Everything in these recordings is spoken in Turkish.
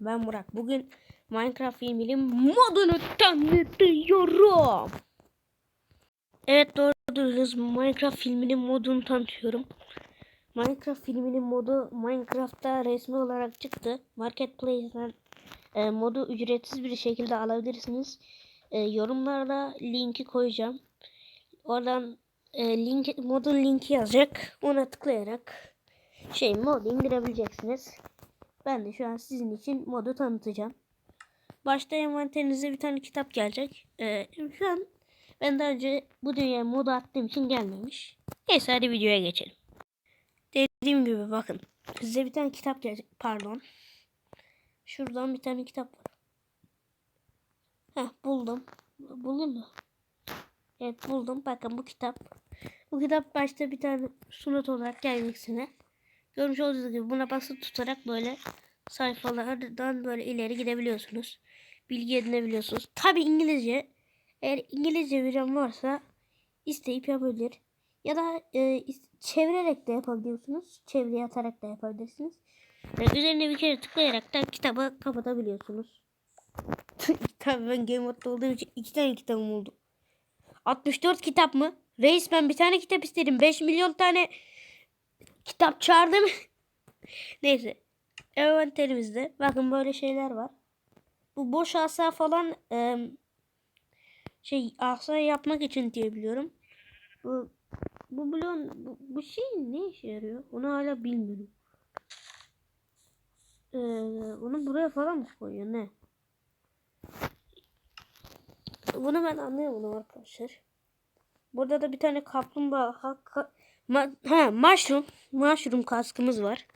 Ben Burak. Bugün Minecraft filminin modunu tanıtıyorum. Evet doğru duydunuz. Minecraft filminin modunu tanıtıyorum. Minecraft filminin modu Minecraft'ta resmi olarak çıktı. Marketplace'den e, modu ücretsiz bir şekilde alabilirsiniz. E, yorumlarda linki koyacağım. Oradan e, link, modun linki yazacak. Ona tıklayarak şey modu indirebileceksiniz. Ben de şu an sizin için modu tanıtacağım. Başta envanterinize bir tane kitap gelecek. Ee, şu an ben daha önce bu dünyaya modu attığım için gelmemiş. Neyse hadi videoya geçelim. Dediğim gibi bakın. Size bir tane kitap gelecek. Pardon. Şuradan bir tane kitap var. Heh buldum. Buldum mu? Evet buldum. Bakın bu kitap. Bu kitap başta bir tane sunut olarak gelmesine. Görmüş olduğunuz gibi buna basılı tutarak böyle sayfalardan böyle ileri gidebiliyorsunuz. Bilgi edinebiliyorsunuz. Tabi İngilizce. Eğer İngilizce bilen varsa isteyip yapabilir. Ya da e, çevirerek de yapabiliyorsunuz. Çevreye atarak da yapabilirsiniz. Ve üzerine bir kere tıklayarak da kitabı kapatabiliyorsunuz. Tabii ben Game Mode'da olduğum için iki tane kitabım oldu. 64 kitap mı? Reis ben bir tane kitap istedim. 5 milyon tane kitap çağırdım. Neyse. Envanterimizde bakın böyle şeyler var. Bu boş asa falan e, şey asa yapmak için diye biliyorum. Bu bu bloğun bu, bu şey ne işe yarıyor? Onu hala bilmiyorum. Ee, onu buraya falan mı koyuyor ne? Bunu ben anlayamadım arkadaşlar. Burada da bir tane kaplumbağa ha, ma, ha, mushroom mushroom kaskımız var.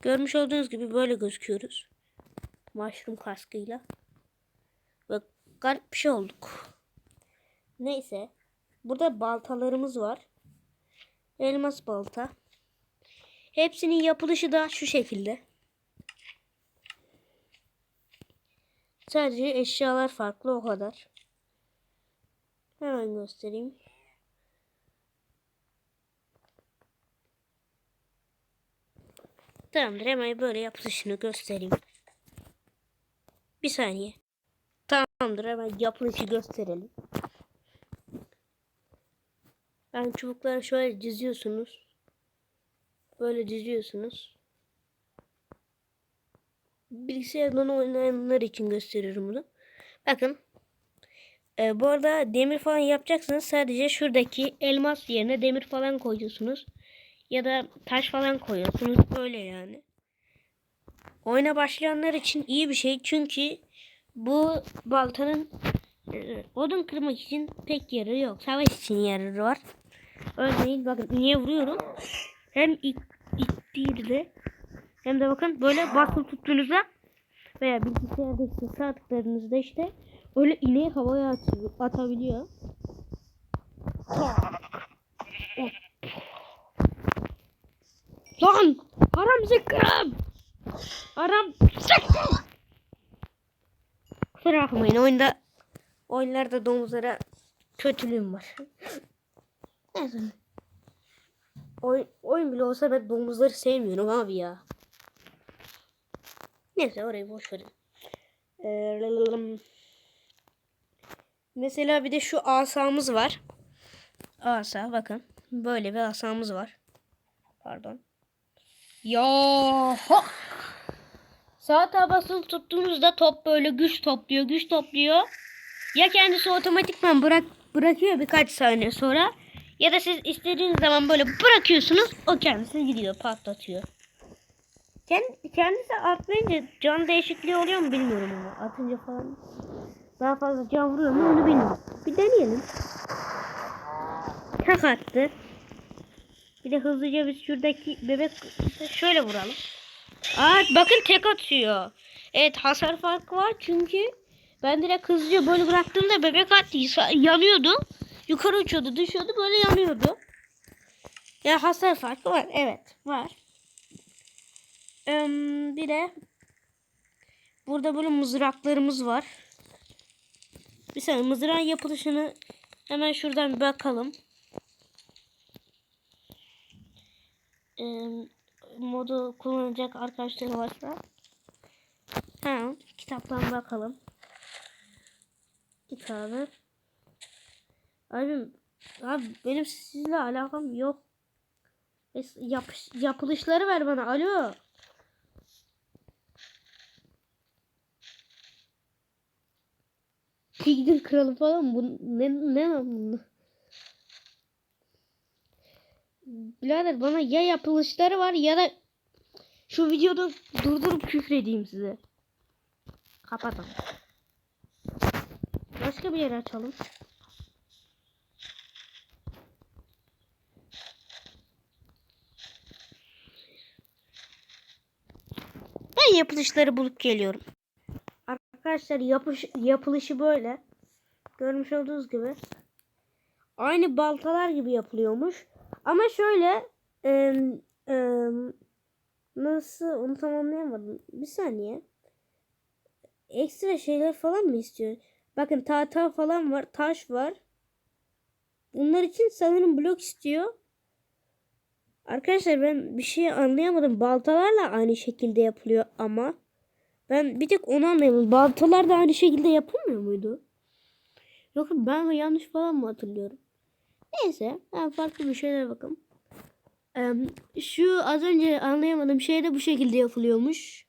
Görmüş olduğunuz gibi böyle gözüküyoruz. Mushroom kaskıyla. Ve garip bir şey olduk. Neyse. Burada baltalarımız var. Elmas balta. Hepsinin yapılışı da şu şekilde. Sadece eşyalar farklı o kadar. Hemen göstereyim. Tamamdır hemen böyle yapılışını göstereyim. Bir saniye. Tamamdır hemen yapılışı gösterelim. Ben çubukları şöyle diziyorsunuz. Böyle diziyorsunuz. Bilgisayardan oynayanlar için gösteriyorum bunu. Bakın. Ee, bu arada demir falan yapacaksınız. Sadece şuradaki elmas yerine demir falan koyuyorsunuz. Ya da taş falan koyuyorsunuz. Böyle yani. Oyuna başlayanlar için iyi bir şey. Çünkü bu baltanın e, odun kırmak için pek yararı yok. Savaş için yararı var. Örneğin bakın niye vuruyorum. Hem it, ittiğinde hem de bakın böyle basılı tuttuğunuzda veya bilgisayarda işte sağ tıkladığınızda işte öyle ineği havaya atıyor, atabiliyor. Lan! Haram zıkkım! Haram zıkkım! Kusura bakmayın oyunda oyunlarda domuzlara kötülüğüm var. Neyse. Oyun, oyun bile olsa ben domuzları sevmiyorum abi ya. Neyse orayı boş verin. Ee, mesela bir de şu asamız var. Asa bakın. Böyle bir asamız var. Pardon. Ya ha. Sağ tağa basılı tuttuğunuzda top böyle güç topluyor, güç topluyor. Ya kendisi otomatikman bırak bırakıyor birkaç saniye sonra ya da siz istediğiniz zaman böyle bırakıyorsunuz o kendisi gidiyor patlatıyor. Kend, kendisi atlayınca can değişikliği oluyor mu bilmiyorum ama atınca falan daha fazla can vuruyor mu onu bilmiyorum. Bir deneyelim. Tak attı. Bir de hızlıca biz şuradaki bebek şöyle vuralım. Aa bakın tek atıyor. Evet hasar farkı var çünkü ben direkt hızlıca böyle bıraktığımda bebek attı yanıyordu. Yukarı uçuyordu düşüyordu böyle yanıyordu. Ya hasar farkı var evet var. Ee, bir de burada böyle mızraklarımız var. Bir saniye mızrağın yapılışını hemen şuradan bir bakalım. Ee, modu kullanacak arkadaşlar varsa Ha, kitaptan bakalım. Kitabı. Abim, abi benim sizle alakam yok. Es- Yapış, yapılışları ver bana. Alo. Pigdin kralı falan bu ne ne lan? Birader bana ya yapılışları var ya da şu videoda durdurup küfredeyim size. Kapatalım. Başka bir yer açalım. Ben yapılışları bulup geliyorum. Arkadaşlar yapış, yapılışı böyle. Görmüş olduğunuz gibi. Aynı baltalar gibi yapılıyormuş. Ama şöyle em, em, nasıl onu tamamlayamadım. Bir saniye. Ekstra şeyler falan mı istiyor? Bakın tahta falan var. Taş var. Bunlar için sanırım blok istiyor. Arkadaşlar ben bir şey anlayamadım. Baltalarla aynı şekilde yapılıyor ama. Ben bir tek onu anlayamadım. Baltalar da aynı şekilde yapılmıyor muydu? Yoksa ben yanlış falan mı hatırlıyorum? Neyse. Ben farklı bir şeyler bakalım. Ee, şu az önce anlayamadığım şey de bu şekilde yapılıyormuş.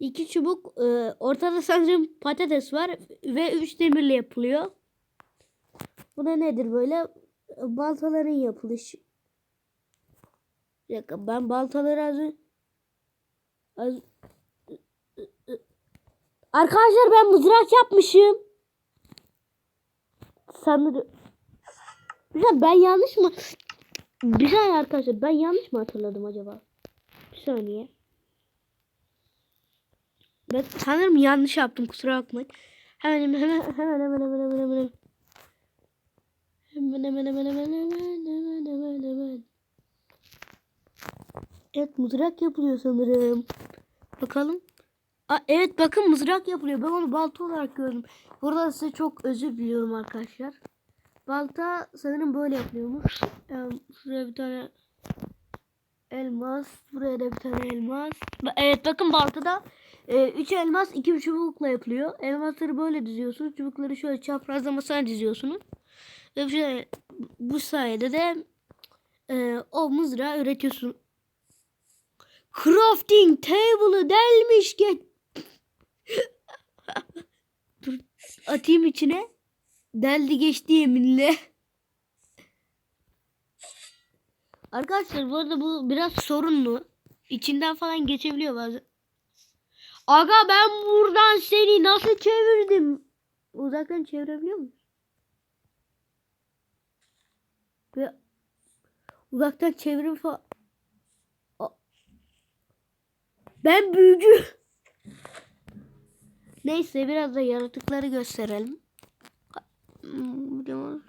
İki çubuk e, ortada sanırım patates var ve üç demirle yapılıyor. Bu da nedir böyle? Baltaların yapılışı. Bir dakika ben baltaları az. Az... Arkadaşlar ben mızrak yapmışım. Sanırım. Dakika, ben yanlış mı? Bir saniye arkadaşlar ben yanlış mı hatırladım acaba? Bir saniye. Ben sanırım yanlış yaptım kusura bakmayın. Hemen hemen hemen hemen hemen hemen hemen hemen. Hemen hemen hemen hemen hemen hemen hemen hemen. Evet mızrak yapılıyor sanırım. Bakalım. Aa, evet bakın mızrak yapılıyor. Ben onu balta olarak gördüm. Burada size çok özür diliyorum arkadaşlar. Balta sanırım böyle yapılıyormuş. Yani şuraya bir tane elmas. Buraya da bir tane elmas. Evet bakın baltada 3 elmas 2 çubukla yapılıyor. Elmasları böyle diziyorsunuz. Çubukları şöyle çaprazlamasına diziyorsunuz. Ve şey- bu sayede de e, o mızrağı üretiyorsun. Crafting table'ı delmiş geç. Dur atayım içine. Deldi geçti yeminle. Arkadaşlar bu arada bu biraz sorunlu. İçinden falan geçebiliyor bazen. Aga ben buradan seni nasıl çevirdim? Uzaktan çevirebiliyor musun? Ve uzaktan çevirim falan. Ben büyücü. Neyse biraz da yaratıkları gösterelim. Hmm, videomuz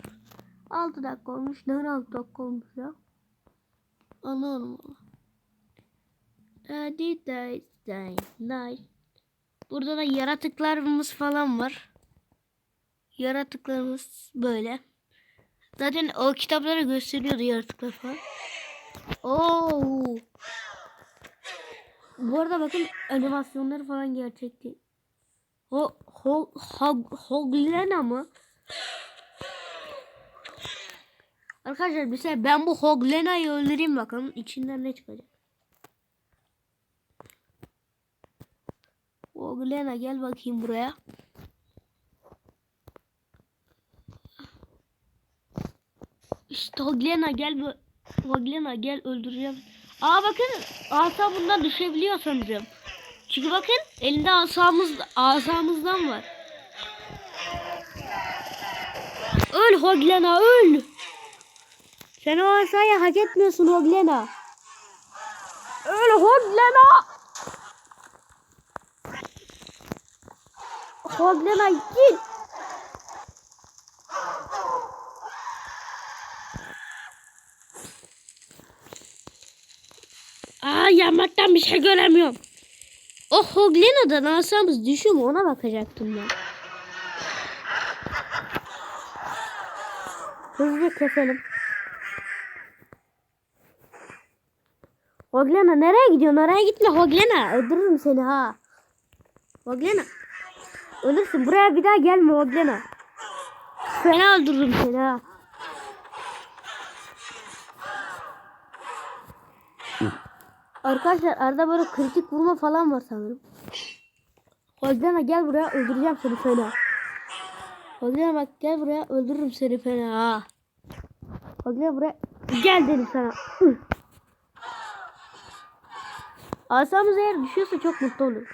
6 dakika olmuş. Neden 6 dakika olmuş ya? Anlamadım valla. Hadi. Burada da yaratıklarımız falan var. Yaratıklarımız böyle. Zaten o kitaplara gösteriyordu yaratıklar falan. Oo. Bu arada bakın animasyonları falan gerçekti. Ho ho ho Hoglena mı? Arkadaşlar şey ben bu Hoglena'yı öldüreyim bakalım içinden ne çıkacak. Hoglena gel bakayım buraya. İşte Hoglena gel bu Hoglena gel öldüreceğim. Aa bakın asa bundan düşebiliyor sanırım. Çünkü bakın elinde asamız asamızdan var. Öl Hoglena öl. Sen o asayı hak etmiyorsun Hoglena. Öl Hoglena. Hoglena git. Aa yanmaktan bir şey göremiyorum. O Hoglena'dan asamız düşüyor mu ona bakacaktım ben. Hızlı keselim. Hoglena nereye gidiyorsun? Oraya gitme Hoglena. Öldürürüm seni ha. Oglena. Ölürsün. Buraya bir daha gelme Oglena. Fena öldürürüm seni ha. Arkadaşlar arada böyle kritik vurma falan var sanırım. Oglena gel buraya öldüreceğim seni fena. Oglena bak gel buraya öldürürüm seni fena ha. Oglena buraya gel dedim sana. Asamız eğer düşüyorsa çok mutlu olurum.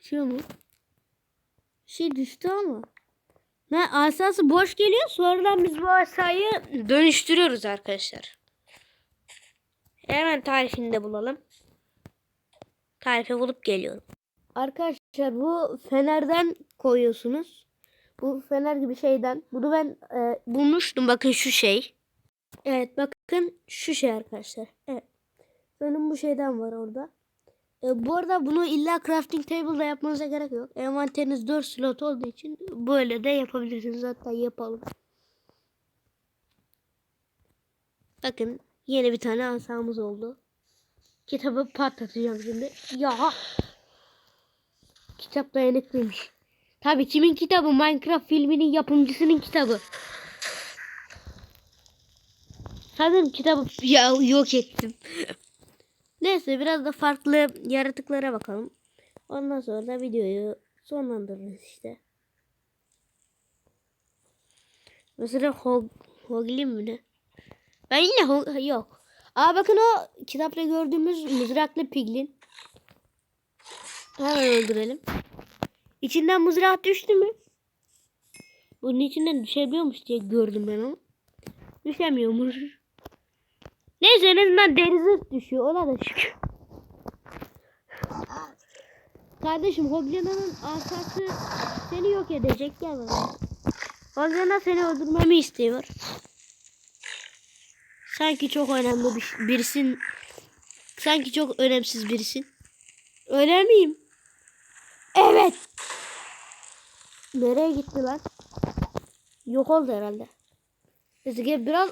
Düşüyor mu? Şey düştü ama. Ne asası boş geliyor sonradan biz bu asayı dönüştürüyoruz arkadaşlar. Hemen tarifini de bulalım. Tarifi bulup geliyorum. Arkadaşlar bu fenerden koyuyorsunuz. Bu fener gibi şeyden. Bunu ben e, bulmuştum. Bakın şu şey. Evet bakın şu şey arkadaşlar. Evet. Benim bu şeyden var orada. E, bu arada bunu illa crafting table'da yapmanıza gerek yok. Envanteriniz 4 slot olduğu için böyle de yapabilirsiniz. Hatta yapalım. Bakın yeni bir tane asamız oldu. Kitabı patlatacağım şimdi. Ya. Kitap dayanıklıymış. Tabii kimin kitabı? Minecraft filminin yapımcısının kitabı. Sanırım kitabı ya yok ettim. Neyse biraz da farklı yaratıklara bakalım. Ondan sonra da videoyu sonlandırırız işte. Mesela Hog Hoglin mi ne? Ben yine Hog yok. Aa bakın o kitapta gördüğümüz mızraklı piglin. Hemen öldürelim. İçinden mızrak düştü mü? Bunun içinden düşebiliyormuş diye gördüm ben onu. Düşemiyormuş. Neyse en azından denize düşüyor. Ona da şükür. Kardeşim Hoglena'nın asası seni yok edecek. Gel bakalım. Hoglena seni öldürmemi istiyor. Sanki çok önemli bir, birisin. Sanki çok önemsiz birisin. Öyle miyim? Evet. Nereye gitti lan? Yok oldu herhalde. Gel biraz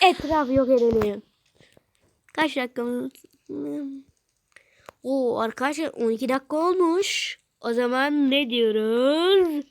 etraf yok edelim. Kaç dakikamız? Oo arkadaşlar 12 dakika olmuş. O zaman ne diyoruz?